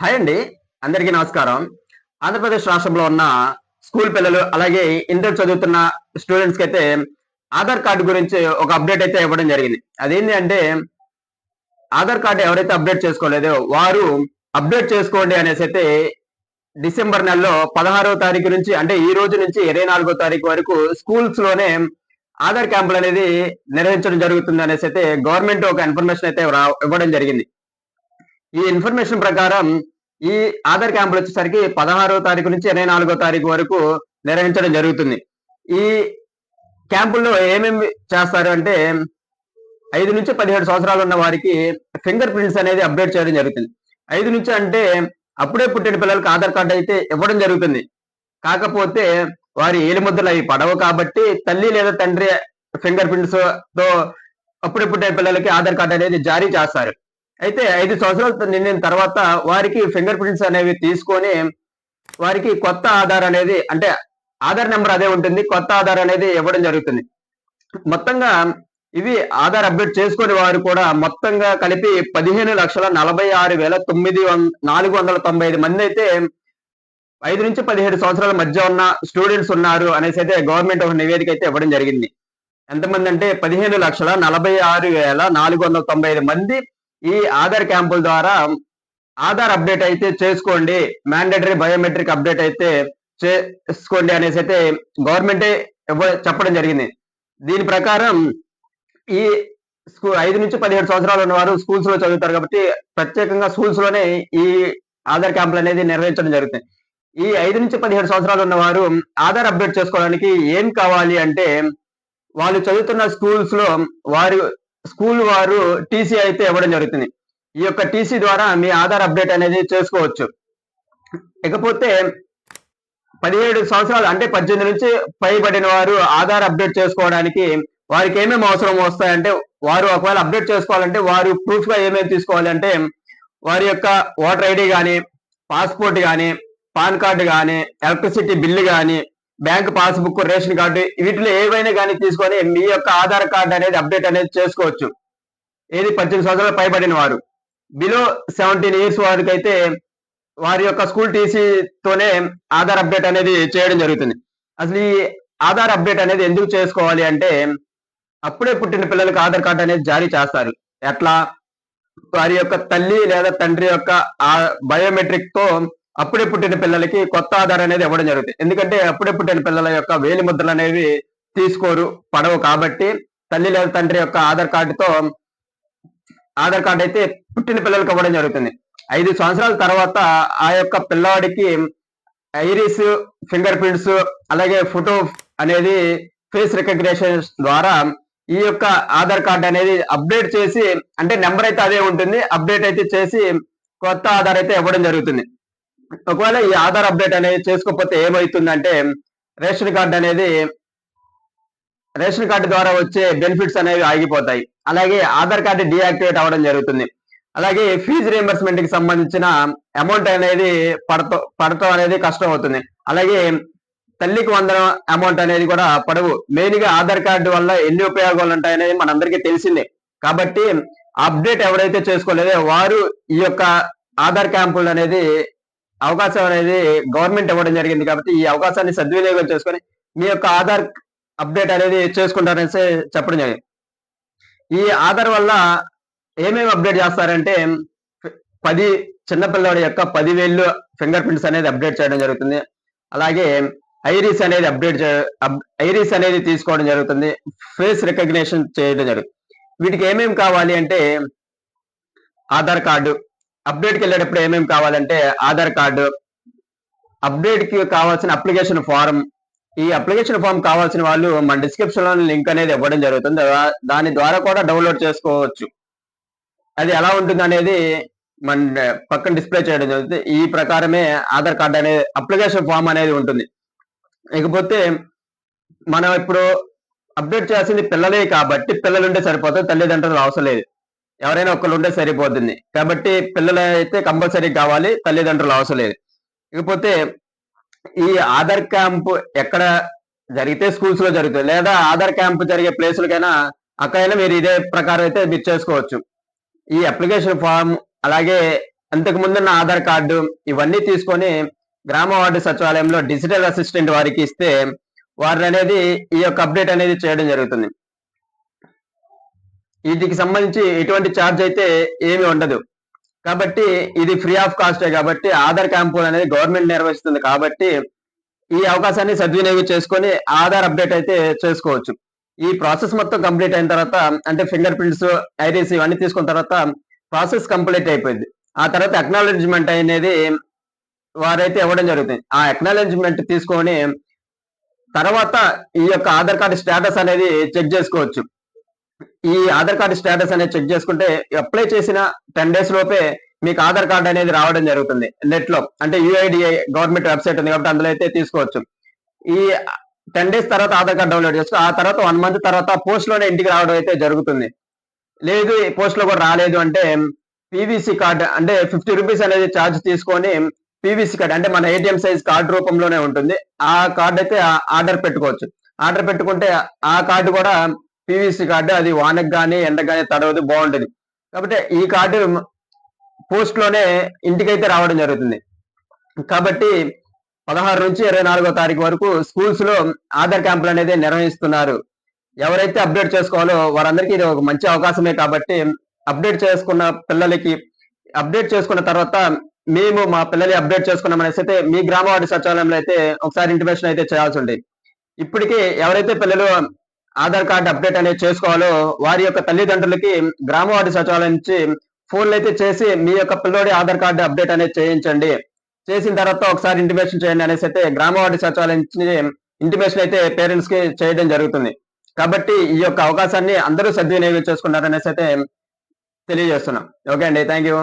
Hi అండి. అందరికీ నమస్కారం. ఆంధ్రప్రదేశ్ రాష్ట్రంలో ఉన్న స్కూల్ పిల్లలు అలాగే ఇంటర్ చదువుతున్న స్టూడెంట్స్కి అయితే ఆధార్ కార్డు గురించి ఒక అప్డేట్ అయితే ఇవ్వడం జరిగింది. అదేంటి అంటే ఆధార్ కార్డు ఎవరైతే అప్డేట్ చేసుకోలేదో వారు అప్డేట్ చేసుకోండి అనేసి అయితే డిసెంబర్ నెలలో పదహారవ తారీఖు నుంచి అంటే ఈ రోజు నుంచి ఇరవై నాలుగో తారీఖు వరకు స్కూల్స్లోనే ఆధార్ క్యాంపులు అనేది నిర్వహించడం జరుగుతుంది అనేసి అయితే గవర్నమెంట్ ఒక ఇన్ఫర్మేషన్ అయితే ఇవ్వడం జరిగింది. ఈ ఇన్ఫర్మేషన్ ప్రకారం ఈ ఆధార్ క్యాంపులు వచ్చేసరికి పదహారో తారీఖు నుంచి ఇరవై నాలుగో తారీఖు వరకు నిర్వహించడం జరుగుతుంది. ఈ క్యాంపుల్లో ఏమేమి చేస్తారు అంటే ఐదు నుంచి పదిహేడు సంవత్సరాలు ఉన్న వారికి ఫింగర్ ప్రింట్స్ అనేది అప్డేట్ చేయడం జరుగుతుంది. ఐదు నుంచి అంటే అప్పుడే పుట్టిన పిల్లలకు ఆధార్ కార్డు అయితే ఇవ్వడం జరుగుతుంది. కాకపోతే వారి ఏలిముద్రలు అవి పడవు కాబట్టి తల్లి లేదా తండ్రి ఫింగర్ ప్రింట్స్తో అప్పుడే పుట్టిన పిల్లలకి ఆధార్ కార్డు అనేది జారీ చేస్తారు. అయితే ఐదు సంవత్సరాలు నిండిన తర్వాత వారికి ఫింగర్ ప్రింట్స్ అనేవి తీసుకొని వారికి కొత్త ఆధార్ అనేది అంటే ఆధార్ నెంబర్ అదే ఉంటుంది కొత్త ఆధార్ అనేది ఇవ్వడం జరుగుతుంది. మొత్తంగా ఇవి ఆధార్ అప్డేట్ చేసుకుని వారు కూడా మొత్తంగా కలిపి పదిహేను లక్షల నలభై ఆరు వేల తొమ్మిది వం- నాలుగు వందల తొంభై ఐదు మంది అయితే ఐదు నుంచి పదిహేడు సంవత్సరాల మధ్య ఉన్న స్టూడెంట్స్ ఉన్నారు అనేసి అయితే గవర్నమెంట్ ఒక నివేదిక అయితే ఇవ్వడం జరిగింది. ఎంతమంది అంటే పదిహేను లక్షల నలభై ఆరు వేల నాలుగు వందల తొంభై ఐదు మంది ఈ ఆధార్ క్యాంపుల ద్వారా ఆధార్ అప్డేట్ అయితే చేసుకోండి మ్యాండేటరీ బయోమెట్రిక్ అప్డేట్ అయితే చేసుకోండి అనేసి అయితే గవర్నమెంటే ఇవ్వ- చెప్పడం జరిగింది. దీని ప్రకారం ఈ స్కూల్ ఐదు నుంచి పదిహేడు సంవత్సరాలు ఉన్నవారు స్కూల్స్లో చదువుతారు కాబట్టి ప్రత్యేకంగా స్కూల్స్లోనే ఈ ఆధార్ క్యాంపులు అనేది నిర్వహించడం జరుగుతుంది. ఈ ఐదు నుంచి పదిహేడు సంవత్సరాలు ఉన్నవారు ఆధార్ అప్డేట్ చేసుకోవడానికి ఏం కావాలి అంటే వాళ్ళు చదువుతున్న స్కూల్స్లో వారు స్కూల్ వారు టీసీ అయితే ఇవ్వడం జరుగుతుంది. ఈ యొక్క టీసీ ద్వారా మీ ఆధార్ అప్డేట్ అనేది చేసుకోవచ్చు. ఇకపోతే పదిహేడు సంవత్సరాలు అంటే పద్దెనిమిది నుంచి పైబడిన వారు ఆధార్ అప్డేట్ చేసుకోవడానికి వారికి ఏమేమి అవసరం వస్తాయంటే వారు ఒకవేళ అప్డేట్ చేసుకోవాలంటే వారు ప్రూఫ్గా ఏమేమి తీసుకోవాలి అంటే వారి యొక్క ఓటర్ ఐడి కానీ పాస్పోర్ట్ కానీ పాన్ కార్డు కానీ ఎలక్ట్రిసిటీ బిల్లు కానీ బ్యాంక్ పాస్బుక్ రేషన్ కార్డు వీటిలో ఏవైనా కానీ తీసుకొని మీ యొక్క ఆధార్ కార్డు అనేది అప్డేట్ అనేది చేసుకోవచ్చు. ఏది పద్దెనిమిది సంవత్సరాలు పైబడిన వారు. బిలో సెవెంటీన్ ఇయర్స్ వారికి అయితే వారి యొక్క స్కూల్ టీసీతోనే ఆధార్ అప్డేట్ అనేది చేయడం జరుగుతుంది. అసలు ఈ ఆధార్ అప్డేట్ అనేది ఎందుకు చేసుకోవాలి అంటే అప్పుడే పుట్టిన పిల్లలకు ఆధార్ కార్డు అనేది జారీ చేస్తారు. ఎట్లా? వారి యొక్క తల్లి లేదా తండ్రి యొక్క ఆ బయోమెట్రిక్తో అప్పుడే పుట్టిన పిల్లలకి కొత్త ఆధార్ అనేది ఇవ్వడం జరుగుతుంది. ఎందుకంటే అప్పుడే పుట్టిన పిల్లల యొక్క వేలి ముద్రలు అనేవి తీసుకోరు పడవు కాబట్టి తల్లి లేదా తండ్రి యొక్క ఆధార్ కార్డుతో ఆధార్ కార్డు అయితే పుట్టిన పిల్లలకి ఇవ్వడం జరుగుతుంది. ఐదు సంవత్సరాల తర్వాత ఆ యొక్క పిల్లవాడికి ఐరిస్ ఫింగర్ ప్రింట్స్ అలాగే ఫోటో అనేది ఫేస్ రికగ్నేషన్ ద్వారా ఈ యొక్క ఆధార్ కార్డు అనేది అప్డేట్ చేసి అంటే నెంబర్ అయితే అదే ఉంటుంది అప్డేట్ అయితే చేసి కొత్త ఆధార్ అయితే ఇవ్వడం జరుగుతుంది. ఒకవేళ ఈ ఆధార్ అప్డేట్ అనేది చేసుకోకపోతే ఏమవుతుందంటే రేషన్ కార్డు అనేది రేషన్ కార్డు ద్వారా వచ్చే బెనిఫిట్స్ అనేవి ఆగిపోతాయి. అలాగే ఆధార్ కార్డు డియాక్టివేట్ అవ్వడం జరుగుతుంది. అలాగే ఫీజు రియంబర్స్మెంట్కి సంబంధించిన అమౌంట్ అనేది పడత పడటం అనేది కష్టం అవుతుంది. అలాగే తల్లికి వందనం అమౌంట్ అనేది కూడా పడవు. మెయిన్గా ఆధార్ కార్డు వల్ల ఎన్ని ఉపయోగాలు ఉంటాయనేది మనందరికీ తెలిసిందే. కాబట్టి అప్డేట్ ఎవరైతే చేసుకోలేదో వారు ఈ యొక్క ఆధార్ క్యాంపులు అనేది అవకాశం అనేది గవర్నమెంట్ ఇవ్వడం జరిగింది కాబట్టి ఈ అవకాశాన్ని సద్వినియోగం చేసుకొని మీ యొక్క ఆధార్ అప్డేట్ అనేది చేసుకుంటారనేసి చెప్పడం జరిగింది. ఈ ఆధార్ వల్ల ఏమేమి అప్డేట్ చేస్తారంటే పది చిన్నపిల్లవాడి యొక్క పదివేలు ఫింగర్ ప్రింట్స్ అనేది అప్డేట్ చేయడం జరుగుతుంది. అలాగే ఐరిస్ అనేది అప్డేట్ ఐరిస్ అనేది తీసుకోవడం జరుగుతుంది. ఫేస్ రికగ్నేషన్ చేయడం జరుగుతుంది. వీటికి ఏమేమి కావాలి అంటే ఆధార్ కార్డు అప్డేట్కి వెళ్ళేటప్పుడు ఏమేమి కావాలంటే ఆధార్ కార్డు అప్డేట్కి కావాల్సిన అప్లికేషన్ ఫారం ఈ అప్లికేషన్ ఫామ్ కావాల్సిన వాళ్ళు మన డిస్క్రిప్షన్లో లింక్ అనేది ఇవ్వడం జరుగుతుంది. దాని ద్వారా కూడా డౌన్లోడ్ చేసుకోవచ్చు. అది ఎలా ఉంటుంది అనేది మన పక్కన డిస్ప్లే చేయడం జరుగుతుంది. ఈ ప్రకారమే ఆధార్ కార్డు అనేది అప్లికేషన్ ఫామ్ అనేది ఉంటుంది. ఇకపోతే మనం ఇప్పుడు అప్డేట్ చేయాల్సింది పిల్లలే కాబట్టి పిల్లలు ఉంటే సరిపోతుంది తల్లిదండ్రులు అవసరం లేదు. ఎవరైనా ఒకళ్ళు ఉంటే సరిపోతుంది. కాబట్టి పిల్లలు అయితే కంపల్సరీ కావాలి తల్లిదండ్రులు అవసరం లేదు. ఇకపోతే ఈ ఆధార్ క్యాంప్ ఎక్కడ జరిగితే స్కూల్స్లో జరుగుతుంది. లేదా ఆధార్ క్యాంప్ జరిగే ప్లేసులకైనా అక్కడైనా మీరు ఇదే ప్రకారం అయితే మీరు చేసుకోవచ్చు. ఈ అప్లికేషన్ ఫామ్ అలాగే అంతకు ముందున్న ఆధార్ కార్డు ఇవన్నీ తీసుకొని గ్రామ వార్డు సచివాలయంలో డిజిటల్ అసిస్టెంట్ వారికి ఇస్తే వారు అనేది ఈ యొక్క అప్డేట్ అనేది చేయడం జరుగుతుంది. వీటికి సంబంధించి ఎటువంటి ఛార్జ్ అయితే ఏమి ఉండదు. కాబట్టి ఇది ఫ్రీ ఆఫ్ కాస్టే కాబట్టి ఆధార్ క్యాంపు అనేది గవర్నమెంట్ నిర్వహిస్తుంది కాబట్టి ఈ అవకాశాన్ని సద్వినియోగం చేసుకొని ఆధార్ అప్డేట్ అయితే చేసుకోవచ్చు. ఈ ప్రాసెస్ మొత్తం కంప్లీట్ అయిన తర్వాత అంటే ఫింగర్ ప్రింట్స్ ఐరీస్ ఇవన్నీ తీసుకున్న తర్వాత ప్రాసెస్ కంప్లీట్ అయిపోయింది. ఆ తర్వాత అక్నాలెడ్జ్మెంట్ అనేది వారైతే ఇవ్వడం జరుగుతుంది. ఆ అక్నాలెడ్జ్మెంట్ తీసుకొని తర్వాత ఈ యొక్క ఆధార్ కార్డు స్టేటస్ అనేది చెక్ చేసుకోవచ్చు. ఈ ఆధార్ కార్డు స్టేటస్ అనేది చెక్ చేసుకుంటే అప్లై చేసిన టెన్ డేస్ లోపే మీకు ఆధార్ కార్డు అనేది రావడం జరుగుతుంది నెట్లో అంటే యుఐడిఐ గవర్నమెంట్ వెబ్సైట్ ఉంది కాబట్టి అందులో అయితే తీసుకోవచ్చు. ఈ టెన్ డేస్ తర్వాత ఆధార్ కార్డు డౌన్లోడ్ చేసుకో ఆ తర్వాత వన్ మంత్ తర్వాత పోస్ట్లోనే ఇంటికి రావడం అయితే జరుగుతుంది. లేదు పోస్ట్లో కూడా రాలేదు అంటే పీవీసీ కార్డు అంటే ఫిఫ్టీ రూపీస్ అనేది ఛార్జ్ తీసుకొని పీవీసీ కార్డ్ అంటే మన ఏటీఎం సైజ్ కార్డు రూపంలోనే ఉంటుంది. ఆ కార్డ్ అయితే ఆర్డర్ పెట్టుకోవచ్చు. ఆర్డర్ పెట్టుకుంటే ఆ కార్డు కూడా పీవీసీ కార్డు అది వానకు కానీ ఎండకు కానీ తడవదు బాగుంటుంది. కాబట్టి ఈ కార్డు పోస్ట్లోనే ఇంటికైతే రావడం జరుగుతుంది. కాబట్టి పదహారు నుంచి ఇరవై నాలుగో తారీఖు వరకు స్కూల్స్లో ఆధార్ క్యాంపులు అనేది నిర్వహిస్తున్నారు. ఎవరైతే అప్డేట్ చేసుకోవాలో వారందరికీ ఇది ఒక మంచి అవకాశమే కాబట్టి అప్డేట్ చేసుకున్న పిల్లలకి అప్డేట్ చేసుకున్న తర్వాత మేము మా పిల్లలు అప్డేట్ చేసుకున్నాం అనేసి అయితే మీ గ్రామ వార్డు సచివాలయంలో అయితే ఒకసారి ఇంటిమేషన్ అయితే చేయాల్సి ఉంది ఇప్పటికీ ఎవరైతే పిల్లలు ఆధార్ కార్డు అప్డేట్ అనేది చేసుకోవాలో వారి యొక్క తల్లిదండ్రులకి గ్రామ వార్డు సచివాలయం నుంచి ఫోన్లు అయితే చేసి మీ యొక్క పిల్లోడి ఆధార్ కార్డు అప్డేట్ అనేది చేయించండి. చేసిన తర్వాత ఒకసారి ఇంటిమేషన్ చేయండి అనేసి అయితే గ్రామ వార్డు సచివాలయం నుంచి ఇంటిమేషన్ అయితే పేరెంట్స్కి చేయడం జరుగుతుంది. కాబట్టి ఈ యొక్క అవకాశాన్ని అందరూ సద్వినియోగం చేసుకున్నారనేసి అయితే తెలియజేస్తున్నాం. ఓకే అండి థ్యాంక్ యూ